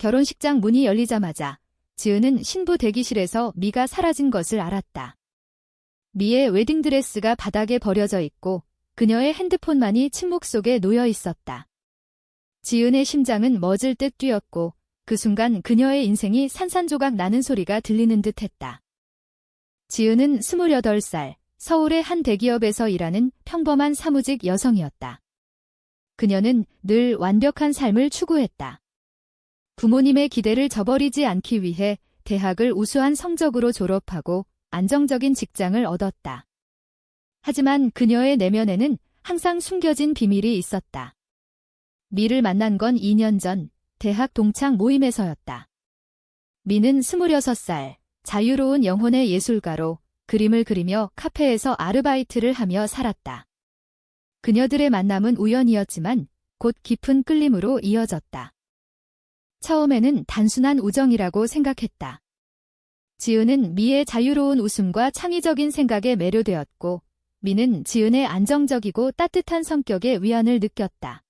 결혼식장 문이 열리자마자 지은은 신부 대기실에서 미가 사라진 것을 알았다. 미의 웨딩드레스가 바닥에 버려져 있고 그녀의 핸드폰만이 침묵 속에 놓여 있었다. 지은의 심장은 멎을 듯 뛰었고 그 순간 그녀의 인생이 산산조각 나는 소리가 들리는 듯 했다. 지은은 28살, 서울의 한 대기업에서 일하는 평범한 사무직 여성이었다. 그녀는 늘 완벽한 삶을 추구했다. 부모님의 기대를 저버리지 않기 위해 대학을 우수한 성적으로 졸업하고 안정적인 직장을 얻었다. 하지만 그녀의 내면에는 항상 숨겨진 비밀이 있었다. 미를 만난 건 2년 전 대학 동창 모임에서였다. 미는 26살, 자유로운 영혼의 예술가로 그림을 그리며 카페에서 아르바이트를 하며 살았다. 그녀들의 만남은 우연이었지만 곧 깊은 끌림으로 이어졌다. 처음에는 단순한 우정이라고 생각했다. 지은은 미의 자유로운 웃음과 창의적인 생각에 매료되었고, 미는 지은의 안정적이고 따뜻한 성격에 위안을 느꼈다.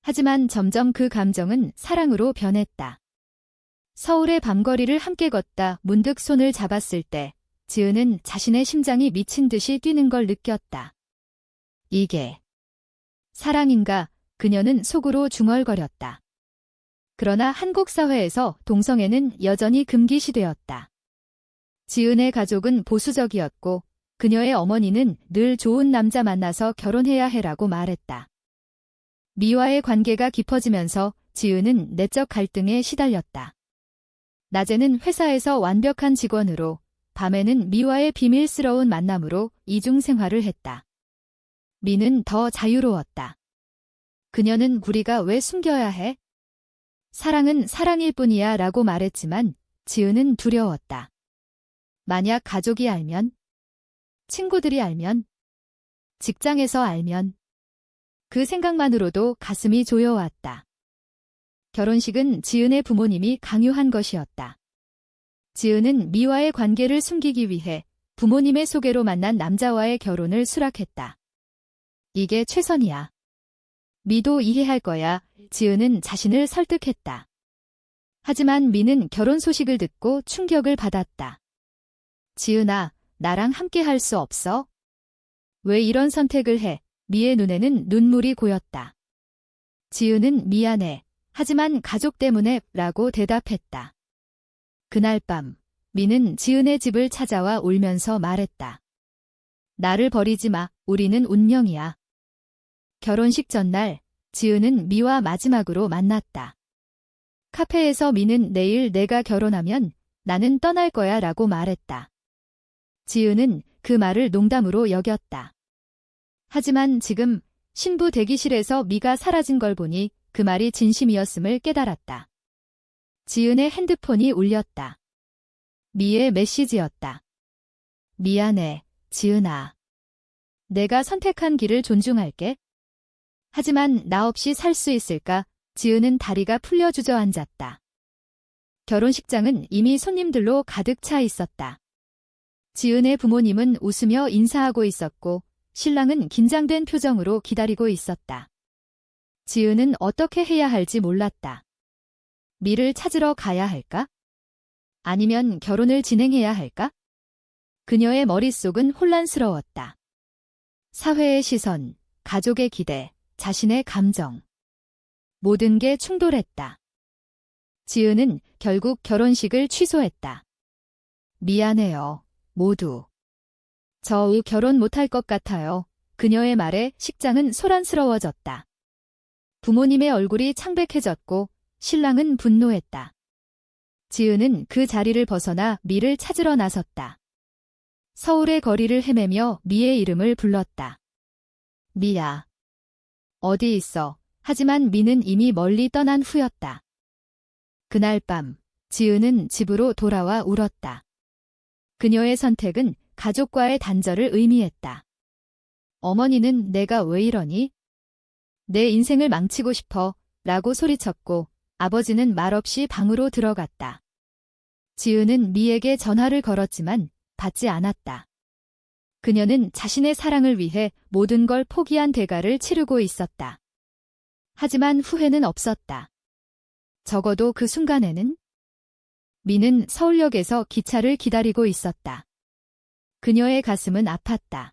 하지만 점점 그 감정은 사랑으로 변했다. 서울의 밤거리를 함께 걷다 문득 손을 잡았을 때, 지은은 자신의 심장이 미친 듯이 뛰는 걸 느꼈다. 이게 사랑인가 그녀는 속으로 중얼거렸다. 그러나 한국 사회에서 동성애는 여전히 금기시되었다. 지은의 가족은 보수적이었고 그녀의 어머니는 늘 좋은 남자 만나서 결혼해야 해라고 말했다. 미와의 관계가 깊어지면서 지은은 내적 갈등에 시달렸다. 낮에는 회사에서 완벽한 직원으로 밤에는 미와의 비밀스러운 만남으로 이중 생활을 했다. 미는 더 자유로웠다. 그녀는 우리가 왜 숨겨야 해? 사랑은 사랑일 뿐이야 라고 말했지만 지은은 두려웠다. 만약 가족이 알면, 친구들이 알면, 직장에서 알면, 그 생각만으로도 가슴이 조여왔다. 결혼식은 지은의 부모님이 강요한 것이었다. 지은은 미와의 관계를 숨기기 위해 부모님의 소개로 만난 남자와의 결혼을 수락했다. 이게 최선이야. 미도 이해할 거야. 지은은 자신을 설득했다. 하지만 미는 결혼 소식을 듣고 충격을 받았다. 지은아, 나랑 함께 할 수 없어? 왜 이런 선택을 해? 미의 눈에는 눈물이 고였다. 지은은 미안해. 하지만 가족 때문에 라고 대답했다. 그날 밤, 미는 지은의 집을 찾아와 울면서 말했다. 나를 버리지 마. 우리는 운명이야. 결혼식 전날, 지은은 미와 마지막으로 만났다. 카페에서 미는 내일 내가 결혼하면 나는 떠날 거야 라고 말했다. 지은은 그 말을 농담으로 여겼다. 하지만 지금 신부 대기실에서 미가 사라진 걸 보니 그 말이 진심이었음을 깨달았다. 지은의 핸드폰이 울렸다. 미의 메시지였다. 미안해, 지은아. 내가 선택한 길을 존중할게. 하지만 나 없이 살 수 있을까? 지은은 다리가 풀려 주저앉았다. 결혼식장은 이미 손님들로 가득 차 있었다. 지은의 부모님은 웃으며 인사하고 있었고 신랑은 긴장된 표정으로 기다리고 있었다. 지은은 어떻게 해야 할지 몰랐다. 미를 찾으러 가야 할까? 아니면 결혼을 진행해야 할까? 그녀의 머릿속은 혼란스러웠다. 사회의 시선, 가족의 기대, 자신의 감정. 모든 게 충돌했다. 지은은 결국 결혼식을 취소했다. 미안해요, 모두. 저 결혼 못할 것 같아요. 그녀의 말에 식장은 소란스러워졌다. 부모님의 얼굴이 창백해졌고 신랑은 분노했다. 지은은 그 자리를 벗어나 미를 찾으러 나섰다. 서울의 거리를 헤매며 미의 이름을 불렀다. 미야. 어디 있어. 하지만 미는 이미 멀리 떠난 후였다. 그날 밤, 지은은 집으로 돌아와 울었다. 그녀의 선택은 가족과의 단절을 의미했다. 어머니는 내가 왜 이러니? 내 인생을 망치고 싶어 라고 소리쳤고 아버지는 말없이 방으로 들어갔다. 지은은 미에게 전화를 걸었지만 받지 않았다. 그녀는 자신의 사랑을 위해 모든 걸 포기한 대가를 치르고 있었다. 하지만 후회는 없었다. 적어도 그 순간에는 미는 서울역에서 기차를 기다리고 있었다. 그녀의 가슴은 아팠다.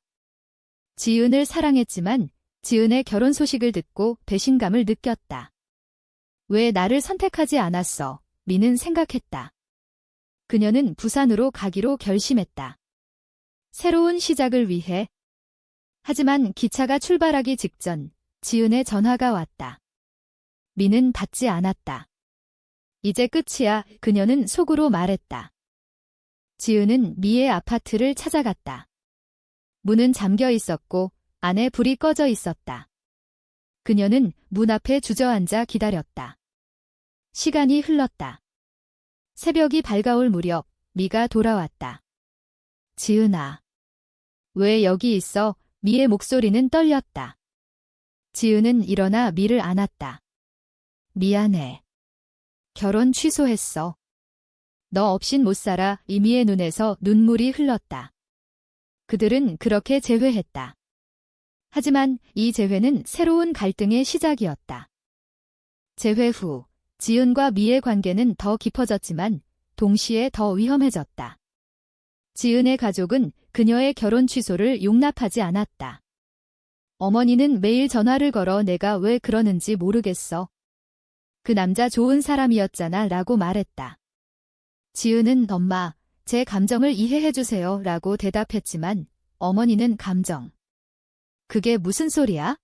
지은을 사랑했지만 지은의 결혼 소식을 듣고 배신감을 느꼈다. 왜 나를 선택하지 않았어? 미는 생각했다. 그녀는 부산으로 가기로 결심했다. 새로운 시작을 위해. 하지만 기차가 출발하기 직전 지은의 전화가 왔다. 미는 받지 않았다. 이제 끝이야, 그녀는 속으로 말했다. 지은은 미의 아파트를 찾아갔다. 문은 잠겨 있었고 안에 불이 꺼져 있었다. 그녀는 문 앞에 주저앉아 기다렸다. 시간이 흘렀다. 새벽이 밝아올 무렵 미가 돌아왔다. 지은아. 왜 여기 있어? 미의 목소리는 떨렸다. 지은은 일어나 미를 안았다. 미안해. 결혼 취소했어. 너 없인 못 살아 이미의 눈에서 눈물이 흘렀다. 그들은 그렇게 재회했다. 하지만 이 재회는 새로운 갈등의 시작이었다. 재회 후 지은과 미의 관계는 더 깊어졌지만 동시에 더 위험해졌다. 지은의 가족은 그녀의 결혼 취소를 용납하지 않았다. 어머니는 매일 전화를 걸어 내가 왜 그러는지 모르겠어. 그 남자 좋은 사람이었잖아 라고 말했다. 지은은 엄마, 제 감정을 이해해주세요 라고 대답했지만 어머니는 감정. 그게 무슨 소리야?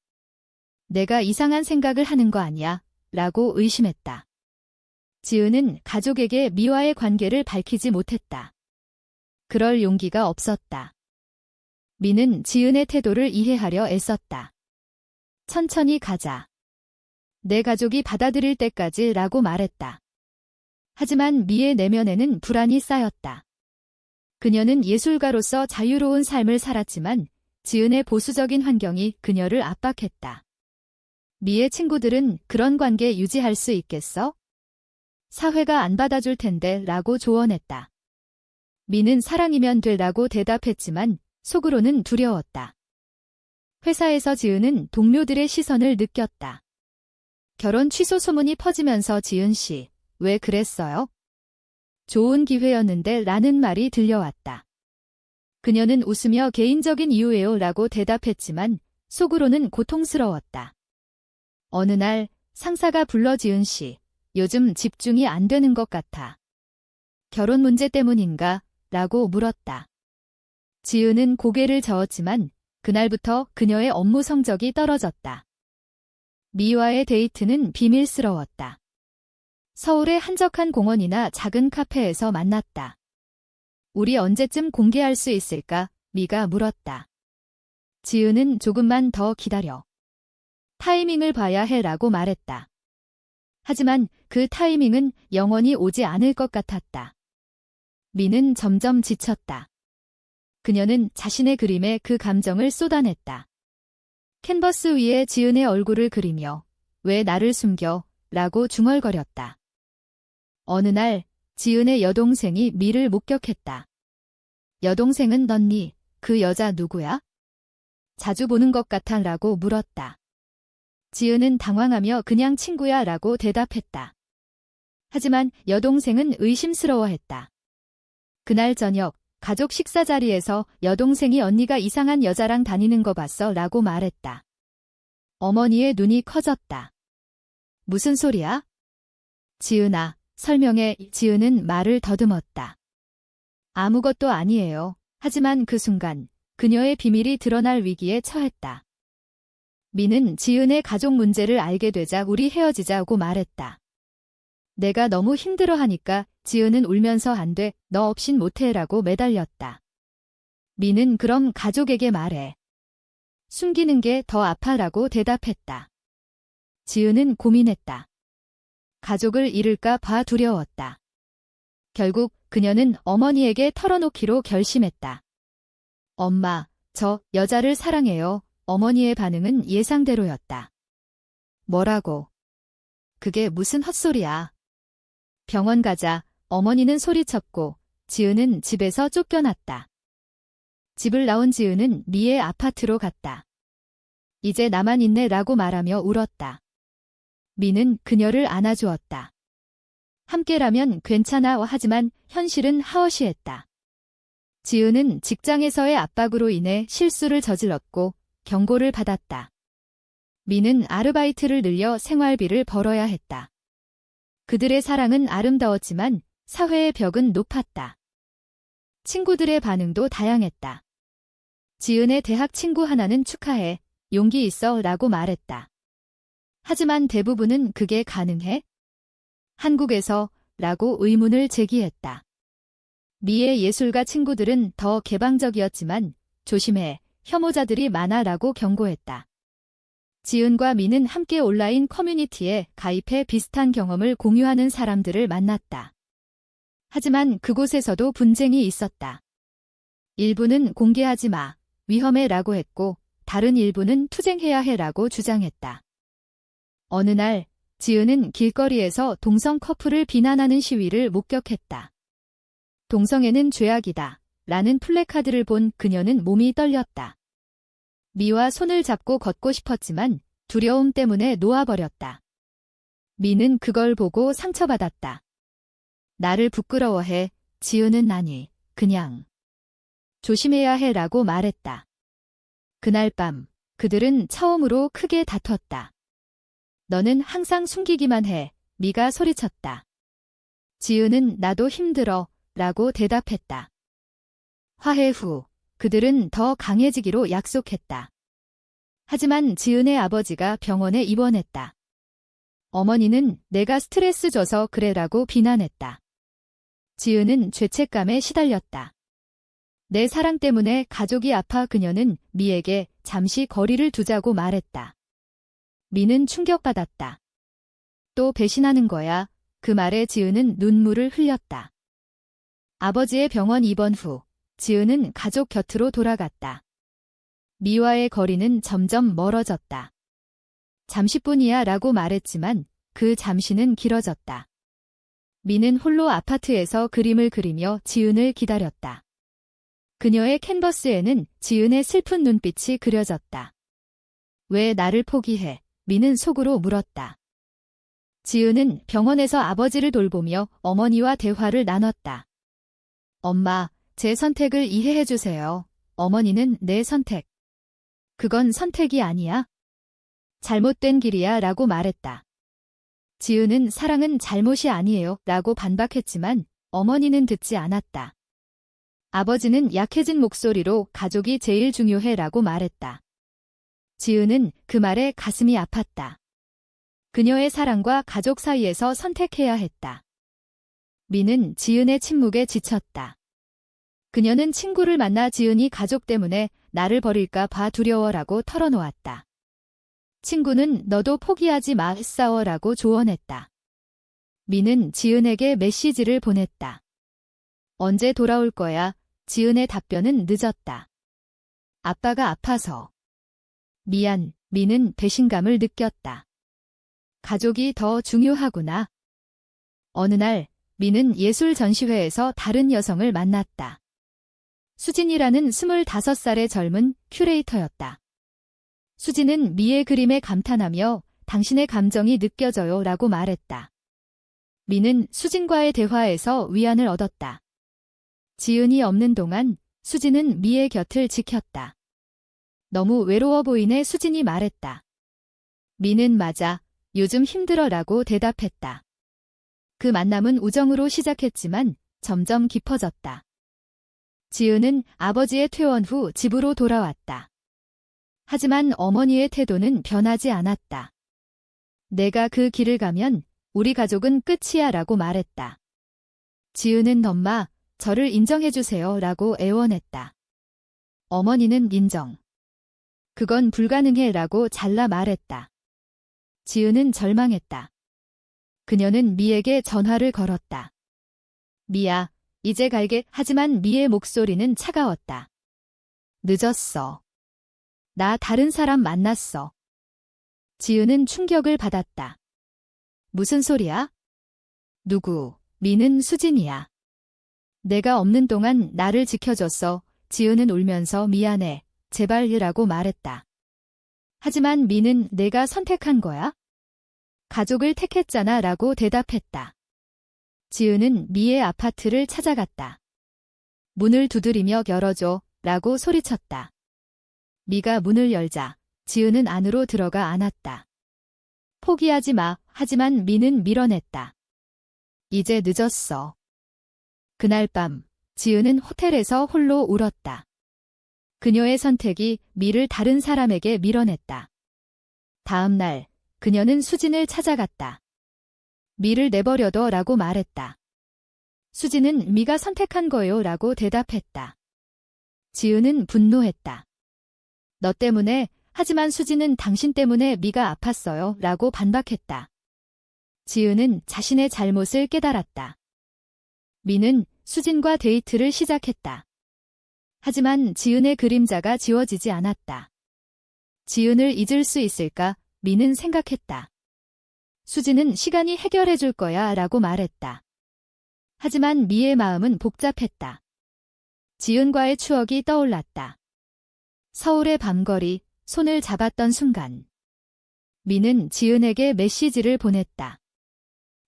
내가 이상한 생각을 하는 거 아니야? 라고 의심했다. 지은은 가족에게 미와의 관계를 밝히지 못했다. 그럴 용기가 없었다. 미는 지은의 태도를 이해하려 애썼다. 천천히 가자. 내 가족이 받아들일 때까지 라고 말했다. 하지만 미의 내면에는 불안이 쌓였다. 그녀는 예술가로서 자유로운 삶을 살았지만 지은의 보수적인 환경이 그녀를 압박했다. 미의 친구들은 그런 관계 유지할 수 있겠어? 사회가 안 받아줄 텐데 라고 조언했다. 미는 사랑이면 되라고 대답했지만 속으로는 두려웠다. 회사에서 지은은 동료들의 시선을 느꼈다. 결혼 취소 소문이 퍼지면서 지은 씨, 왜 그랬어요? 좋은 기회였는데 라는 말이 들려왔다. 그녀는 웃으며 개인적인 이유예요 라고 대답했지만 속으로는 고통스러웠다. 어느 날 상사가 불러 지은 씨, 요즘 집중이 안 되는 것 같아. 결혼 문제 때문인가? 라고 물었다. 지은은 고개를 저었지만 그날부터 그녀의 업무 성적이 떨어졌다. 미와의 데이트는 비밀스러웠다. 서울의 한적한 공원이나 작은 카페에서 만났다. 우리 언제쯤 공개할 수 있을까? 미가 물었다. 지은은 조금만 더 기다려. 타이밍을 봐야 해 라고 말했다. 하지만 그 타이밍은 영원히 오지 않을 것 같았다. 미는 점점 지쳤다. 그녀는 자신의 그림에 그 감정을 쏟아냈다. 캔버스 위에 지은의 얼굴을 그리며 왜 나를 숨겨? 라고 중얼거렸다. 어느 날 지은의 여동생이 미를 목격했다. 여동생은 넌니, 그 여자 누구야? 자주 보는 것 같아 라고 물었다. 지은은 당황하며 그냥 친구야 라고 대답했다. 하지만 여동생은 의심스러워했다. 그날 저녁 가족 식사 자리에서 여동생이 언니가 이상한 여자랑 다니는 거 봤어 라고 말했다. 어머니의 눈이 커졌다. 무슨 소리야? 지은아, 설명해 지은은 말을 더듬었다. 아무것도 아니에요. 하지만 그 순간 그녀의 비밀이 드러날 위기에 처했다. 미는 지은의 가족 문제를 알게 되자 우리 헤어지자고 말했다. 내가 너무 힘들어하니까 지은은 울면서 안 돼, 너 없인 못해라고 매달렸다. 미는 그럼 가족에게 말해. 숨기는 게 더 아파라고 대답했다. 지은은 고민했다. 가족을 잃을까 봐 두려웠다. 결국 그녀는 어머니에게 털어놓기로 결심했다. 엄마, 저 여자를 사랑해요. 어머니의 반응은 예상대로였다. 뭐라고? 그게 무슨 헛소리야. 병원 가자. 어머니는 소리쳤고 지은은 집에서 쫓겨났다. 집을 나온 지은은 미의 아파트로 갔다. 이제 나만 있네 라고 말하며 울었다. 미는 그녀를 안아주었다. 함께라면 괜찮아 하지만 현실은 하어시했다. 지은은 직장에서의 압박으로 인해 실수를 저질렀고 경고를 받았다. 미는 아르바이트를 늘려 생활비를 벌어야 했다. 그들의 사랑은 아름다웠지만 사회의 벽은 높았다. 친구들의 반응도 다양했다. 지은의 대학 친구 하나는 축하해, 용기 있어 라고 말했다. 하지만 대부분은 그게 가능해? 한국에서 라고 의문을 제기했다. 미의 예술가 친구들은 더 개방적이었지만 조심해, 혐오자들이 많아 라고 경고했다. 지은과 미는 함께 온라인 커뮤니티에 가입해 비슷한 경험을 공유하는 사람들을 만났다. 하지만 그곳에서도 분쟁이 있었다. 일부는 공개하지 마, 위험해 라고 했고, 다른 일부는 투쟁해야 해 라고 주장했다. 어느 날, 지은은 길거리에서 동성 커플을 비난하는 시위를 목격했다. 동성애는 죄악이다. 라는 플래카드를 본 그녀는 몸이 떨렸다. 미와 손을 잡고 걷고 싶었지만 두려움 때문에 놓아버렸다. 미는 그걸 보고 상처받았다. 나를 부끄러워해, 지은은 아니, 그냥. 조심해야 해 라고 말했다. 그날 밤, 그들은 처음으로 크게 다퉜다. 너는 항상 숨기기만 해, 미가 소리쳤다. 지은은 나도 힘들어, 라고 대답했다. 화해 후, 그들은 더 강해지기로 약속했다. 하지만 지은의 아버지가 병원에 입원했다. 어머니는 내가 스트레스 줘서 그래라고 비난했다. 지은은 죄책감에 시달렸다. 내 사랑 때문에 가족이 아파 그녀는 미에게 잠시 거리를 두자고 말했다. 미는 충격받았다. 또 배신하는 거야. 그 말에 지은은 눈물을 흘렸다. 아버지의 병원 입원 후 지은은 가족 곁으로 돌아갔다. 미와의 거리는 점점 멀어졌다. 잠시뿐이야 라고 말했지만 그 잠시는 길어졌다. 미는 홀로 아파트에서 그림을 그리며 지은을 기다렸다. 그녀의 캔버스에는 지은의 슬픈 눈빛이 그려졌다. 왜 나를 포기해? 미는 속으로 물었다. 지은은 병원에서 아버지를 돌보며 어머니와 대화를 나눴다. 엄마, 제 선택을 이해해 주세요. 어머니는 내 선택. 그건 선택이 아니야. 잘못된 길이야 라고 말했다. 지은은 사랑은 잘못이 아니에요 라고 반박했지만 어머니는 듣지 않았다. 아버지는 약해진 목소리로 가족이 제일 중요해 라고 말했다. 지은은 그 말에 가슴이 아팠다. 그녀의 사랑과 가족 사이에서 선택해야 했다. 미는 지은의 침묵에 지쳤다. 그녀는 친구를 만나 지은이 가족 때문에 나를 버릴까 봐 두려워라고 털어놓았다. 친구는 너도 포기하지 마 싸워라고 조언했다. 미는 지은에게 메시지를 보냈다. 언제 돌아올 거야? 지은의 답변은 늦었다. 아빠가 아파서. 미안, 미는 배신감을 느꼈다. 가족이 더 중요하구나. 어느 날, 미는 예술 전시회에서 다른 여성을 만났다. 수진이라는 25살의 젊은 큐레이터였다. 수진은 미의 그림에 감탄하며 당신의 감정이 느껴져요 라고 말했다. 미는 수진과의 대화에서 위안을 얻었다. 지은이 없는 동안 수진은 미의 곁을 지켰다. 너무 외로워 보이네 수진이 말했다. 미는 맞아. 요즘 힘들어 라고 대답했다. 그 만남은 우정으로 시작했지만 점점 깊어졌다. 지은은 아버지의 퇴원 후 집으로 돌아왔다. 하지만 어머니의 태도는 변하지 않았다. 내가 그 길을 가면 우리 가족은 끝이야 라고 말했다. 지은은 엄마, 저를 인정해주세요 라고 애원했다. 어머니는 인정. 그건 불가능해 라고 잘라 말했다. 지은은 절망했다. 그녀는 미에게 전화를 걸었다. 미야, 이제 갈게 하지만 미의 목소리는 차가웠다. 늦었어. 나 다른 사람 만났어. 지은은 충격을 받았다. 무슨 소리야? 누구? 미는 수진이야. 내가 없는 동안 나를 지켜줬어. 지은은 울면서 미안해. 제발이라고 말했다. 하지만 미는 내가 선택한 거야? 가족을 택했잖아 라고 대답했다. 지은은 미의 아파트를 찾아갔다. 문을 두드리며 열어줘 라고 소리쳤다. 미가 문을 열자 지은은 안으로 들어가 안았다. 포기하지 마. 하지만 미는 밀어냈다. 이제 늦었어. 그날 밤 지은은 호텔에서 홀로 울었다. 그녀의 선택이 미를 다른 사람에게 밀어냈다. 다음 날 그녀는 수진을 찾아갔다. 미를 내버려둬 라고 말했다. 수진은 미가 선택한 거요 라고 대답했다. 지은은 분노했다. 너 때문에 하지만 수진은 당신 때문에 미가 아팠어요 라고 반박했다. 지은은 자신의 잘못을 깨달았다. 미는 수진과 데이트를 시작했다. 하지만 지은의 그림자가 지워지지 않았다. 지은을 잊을 수 있을까? 미는 생각했다. 수진은 시간이 해결해 줄 거야 라고 말했다. 하지만 미의 마음은 복잡했다. 지은과의 추억이 떠올랐다. 서울의 밤거리, 손을 잡았던 순간. 미는 지은에게 메시지를 보냈다.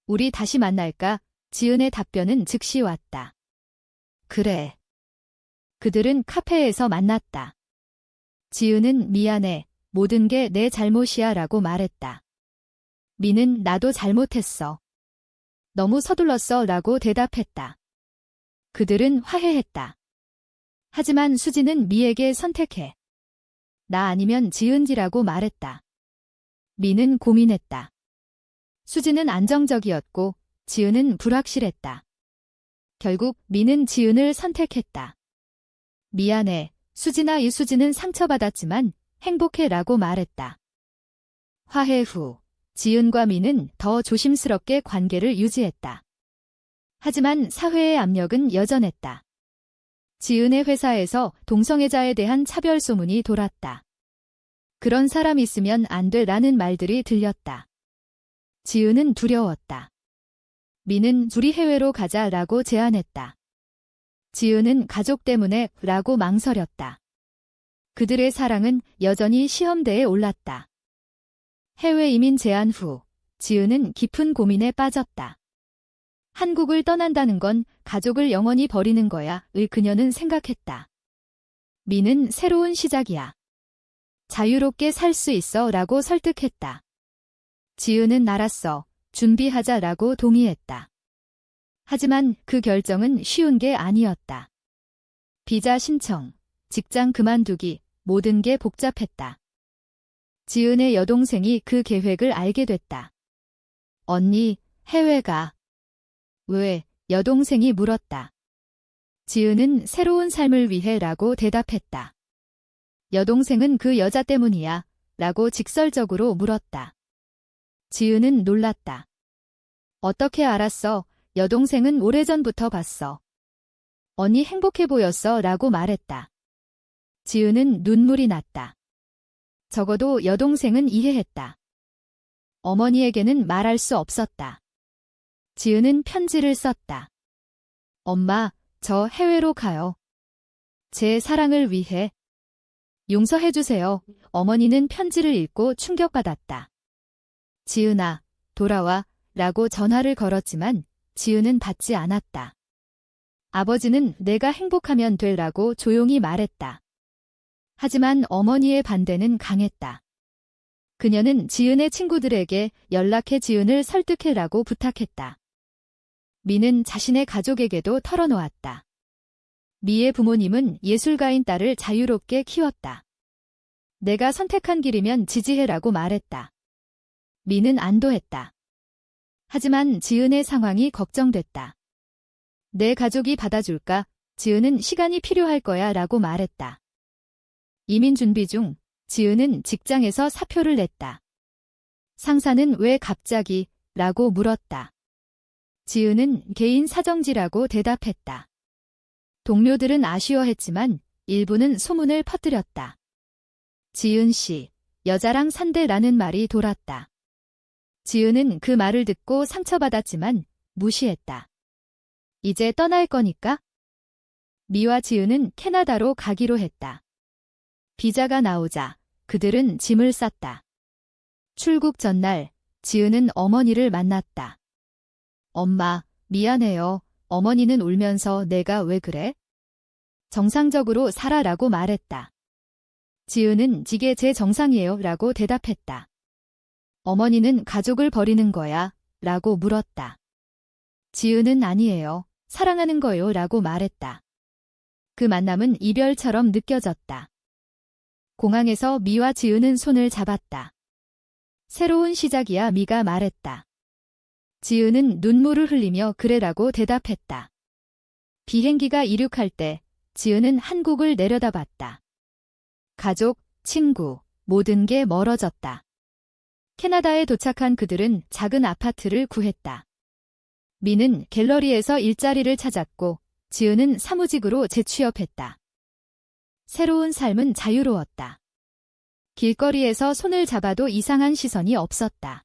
우리 다시 만날까? 지은의 답변은 즉시 왔다. 그래. 그들은 카페에서 만났다. 지은은 미안해. 모든 게 내 잘못이야 라고 말했다. 미는 나도 잘못했어. 너무 서둘렀어 라고 대답했다. 그들은 화해했다. 하지만 수지는 미에게 선택해. 나 아니면 지은지라고 말했다. 미는 고민했다. 수지는 안정적이었고 지은은 불확실했다. 결국 미는 지은을 선택했다. 미안해. 수지나 이수지는 상처받았지만 행복해 라고 말했다. 화해 후 지은과 미는 더 조심스럽게 관계를 유지했다. 하지만 사회의 압력은 여전했다. 지은의 회사에서 동성애자에 대한 차별 소문이 돌았다. 그런 사람 있으면 안 돼라는 말들이 들렸다. 지은은 두려웠다. 미는 둘이 해외로 가자 라고 제안했다. 지은은 가족 때문에 라고 망설였다. 그들의 사랑은 여전히 시험대에 올랐다. 해외 이민 제안 후 지은은 깊은 고민에 빠졌다. 한국을 떠난다는 건 가족을 영원히 버리는 거야, 을 그녀는 생각했다. 미는 새로운 시작이야. 자유롭게 살 수 있어 라고 설득했다. 지은은 알았어. 준비하자 라고 동의했다. 하지만 그 결정은 쉬운 게 아니었다. 비자 신청, 직장 그만두기, 모든 게 복잡했다. 지은의 여동생이 그 계획을 알게 됐다. 언니, 해외 가. 왜? 여동생이 물었다. 지은은 새로운 삶을 위해 라고 대답했다. 여동생은 그 여자 때문이야 라고 직설적으로 물었다. 지은은 놀랐다. 어떻게 알았어? 여동생은 오래전부터 봤어. 언니 행복해 보였어 라고 말했다. 지은은 눈물이 났다. 적어도 여동생은 이해했다. 어머니에게는 말할 수 없었다. 지은은 편지를 썼다. 엄마, 저 해외로 가요. 제 사랑을 위해. 용서해주세요. 어머니는 편지를 읽고 충격받았다. 지은아, 돌아와. 라고 전화를 걸었지만 지은은 받지 않았다. 아버지는 내가 행복하면 되라고 조용히 말했다. 하지만 어머니의 반대는 강했다. 그녀는 지은의 친구들에게 연락해 지은을 설득해라고 부탁했다. 미는 자신의 가족에게도 털어놓았다. 미의 부모님은 예술가인 딸을 자유롭게 키웠다. 내가 선택한 길이면 지지해라고 말했다. 미는 안도했다. 하지만 지은의 상황이 걱정됐다. 내 가족이 받아줄까? 지은은 시간이 필요할 거야 라고 말했다. 이민 준비 중 지은은 직장에서 사표를 냈다. 상사는 왜 갑자기? 라고 물었다. 지은은 개인 사정지라고 대답했다. 동료들은 아쉬워했지만 일부는 소문을 퍼뜨렸다. 지은 씨, 여자랑 산대라는 말이 돌았다. 지은은 그 말을 듣고 상처받았지만 무시했다. 이제 떠날 거니까? 미와 지은은 캐나다로 가기로 했다. 비자가 나오자 그들은 짐을 쌌다. 출국 전날 지은은 어머니를 만났다. 엄마, 미안해요. 어머니는 울면서 내가 왜 그래? 정상적으로 살아라고 말했다. 지은은 이게 제 정상이에요 라고 대답했다. 어머니는 가족을 버리는 거야 라고 물었다. 지은은 아니에요. 사랑하는 거요 라고 말했다. 그 만남은 이별처럼 느껴졌다. 공항에서 미와 지은은 손을 잡았다. 새로운 시작이야 미가 말했다. 지은은 눈물을 흘리며 그래라고 대답했다. 비행기가 이륙할 때 지은은 한국을 내려다봤다. 가족, 친구, 모든 게 멀어졌다. 캐나다에 도착한 그들은 작은 아파트를 구했다. 미는 갤러리에서 일자리를 찾았고 지은은 사무직으로 재취업했다. 새로운 삶은 자유로웠다. 길거리에서 손을 잡아도 이상한 시선이 없었다.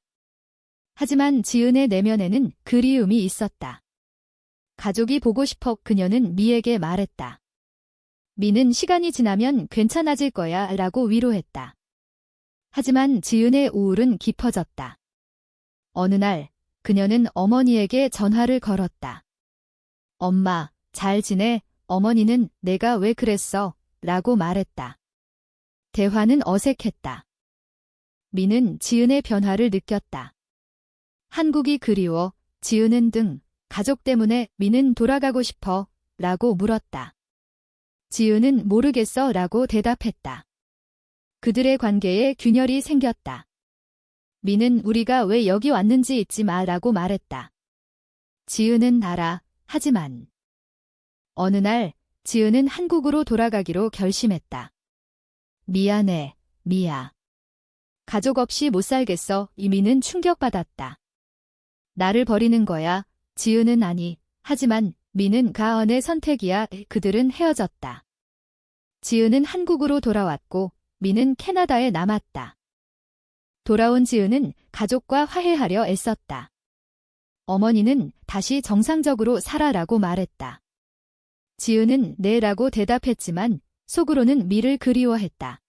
하지만 지은의 내면에는 그리움이 있었다. 가족이 보고 싶어 그녀는 미에게 말했다. 미는 시간이 지나면 괜찮아질 거야 라고 위로했다. 하지만 지은의 우울은 깊어졌다. 어느 날 그녀는 어머니에게 전화를 걸었다. 엄마, 잘 지내? 어머니는 내가 왜 그랬어? 라고 말했다. 대화는 어색했다. 미는 지은의 변화를 느꼈다. 한국이 그리워, 지은은 등, 가족 때문에 미는 돌아가고 싶어, 라고 물었다. 지은은 모르겠어 라고 대답했다. 그들의 관계에 균열이 생겼다. 미는 우리가 왜 여기 왔는지 잊지 마 라고 말했다. 지은은 알아, 하지만. 어느 날, 지은은 한국으로 돌아가기로 결심했다. 미안해, 미야. 가족 없이 못 살겠어, 이미는 충격받았다. 나를 버리는 거야, 지은은 아니, 하지만 미는 가언의 선택이야, 그들은 헤어졌다. 지은은 한국으로 돌아왔고, 미는 캐나다에 남았다. 돌아온 지은은 가족과 화해하려 애썼다. 어머니는 다시 정상적으로 살아라고 말했다. 지은은 네라고 대답했지만 속으로는 미를 그리워했다.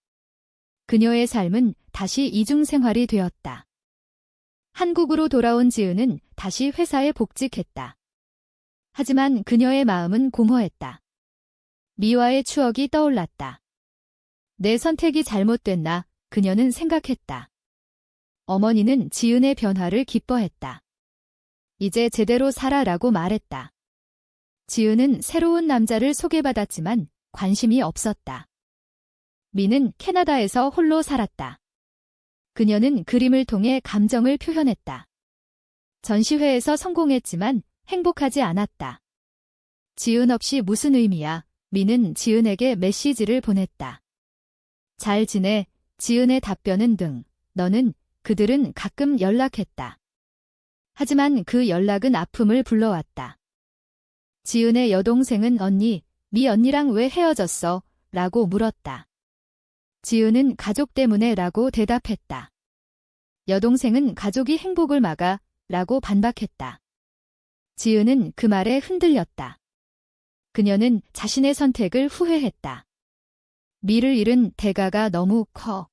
그녀의 삶은 다시 이중생활이 되었다. 한국으로 돌아온 지은은 다시 회사에 복직했다. 하지만 그녀의 마음은 공허했다. 미와의 추억이 떠올랐다. 내 선택이 잘못됐나 그녀는 생각했다. 어머니는 지은의 변화를 기뻐했다. 이제 제대로 살아라고 말했다. 지은은 새로운 남자를 소개받았지만 관심이 없었다. 미는 캐나다에서 홀로 살았다. 그녀는 그림을 통해 감정을 표현했다. 전시회에서 성공했지만 행복하지 않았다. 지은 없이 무슨 의미야? 미는 지은에게 메시지를 보냈다. 잘 지내, 지은의 답변은 등, 너는, 그들은 가끔 연락했다. 하지만 그 연락은 아픔을 불러왔다. 지은의 여동생은 언니, 미 언니랑 왜 헤어졌어? 라고 물었다. 지은은 가족 때문에 라고 대답했다. 여동생은 가족이 행복을 막아 라고 반박했다. 지은은 그 말에 흔들렸다. 그녀는 자신의 선택을 후회했다. 미를 잃은 대가가 너무 커.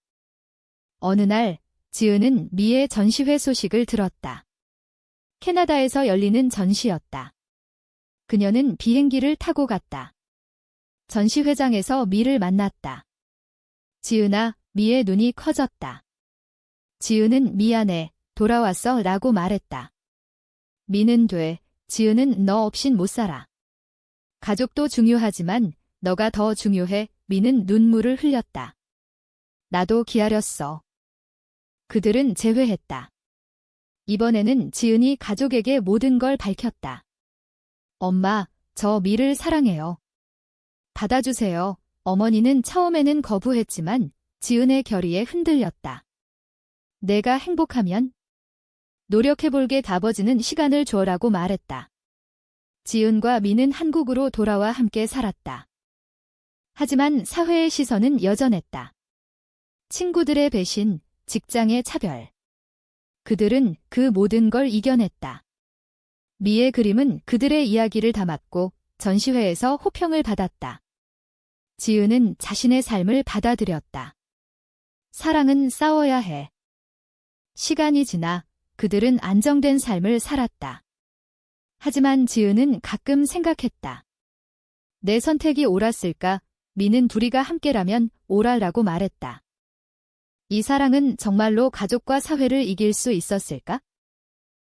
어느 날 지은은 미의 전시회 소식을 들었다. 캐나다에서 열리는 전시였다. 그녀는 비행기를 타고 갔다. 전시회장에서 미를 만났다. 지은아, 미의 눈이 커졌다. 지은은 미안해, 돌아왔어 라고 말했다. 미는 돼, 지은은 너 없인 못 살아. 가족도 중요하지만 너가 더 중요해, 미는 눈물을 흘렸다. 나도 기다렸어. 그들은 재회했다. 이번에는 지은이 가족에게 모든 걸 밝혔다. 엄마, 저 미를 사랑해요. 받아주세요. 어머니는 처음에는 거부했지만 지은의 결의에 흔들렸다. 내가 행복하면 노력해볼게 아버지는 시간을 줘라고 말했다. 지은과 미는 한국으로 돌아와 함께 살았다. 하지만 사회의 시선은 여전했다. 친구들의 배신, 직장의 차별. 그들은 그 모든 걸 이겨냈다. 미의 그림은 그들의 이야기를 담았고 전시회에서 호평을 받았다. 지은은 자신의 삶을 받아들였다. 사랑은 싸워야 해. 시간이 지나 그들은 안정된 삶을 살았다. 하지만 지은은 가끔 생각했다. 내 선택이 옳았을까? 미는 둘이가 함께라면 옳아라고 말했다. 이 사랑은 정말로 가족과 사회를 이길 수 있었을까?